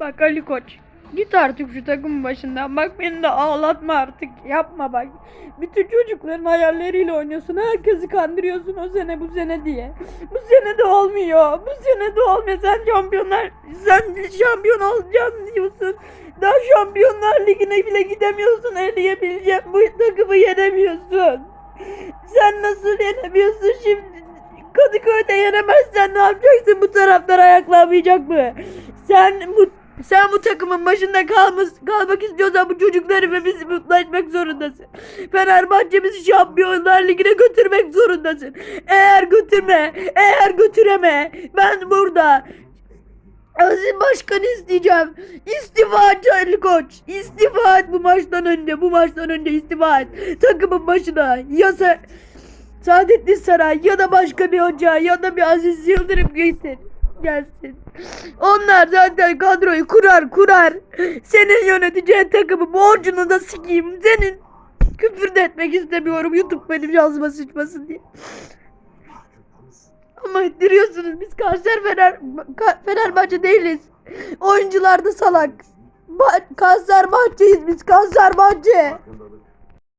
Bak Ali Koç. Git artık şu takımın başından. Bak beni de ağlatma artık. Yapma bak. Bütün çocukların hayalleriyle oynuyorsun. Herkesi kandırıyorsun o sene bu sene diye. Bu sene de olmuyor. Bu sene de olmuyor. Sen şampiyonlar sen şampiyon olacaksın diyorsun. Daha şampiyonlar ligine bile gidemiyorsun. Eleyebileceğim bu takımı yenemiyorsun. Sen nasıl yenemiyorsun şimdi? Kadıköy'de yenemezsen ne yapacaksın? Bu taraftar ayaklanmayacak mı? Sen bu sen bu takımın başında kalmış, kalmak istiyorsan bu çocukları ve bizi mutlu etmek zorundasın. Fenerbahçe bizi Şampiyonlar Ligi'ne götürmek zorundasın. Eğer götürme, eğer götüreme ben burada Aziz Başkan'ı isteyeceğim. İstifa et Ali Koç. İstifa et bu maçtan önce. Bu maçtan önce istifa et. Takımın başına. Ya sen Saadettin Saray ya da başka bir hoca ya da bir Aziz Yıldırım getir. Gelsin. Onlar zaten kadroyu kurar kurar. Senin yöneteceğin takımı borcunu da sikeyim. Senin küfür de etmek istemiyorum. YouTube benim yazma sıçmasın diye. Ama ettiriyorsunuz. Biz kanser Fener, Fenerbahçe değiliz. Oyuncular da salak. Ba- kanser bahçeyiz biz kanser bahçe.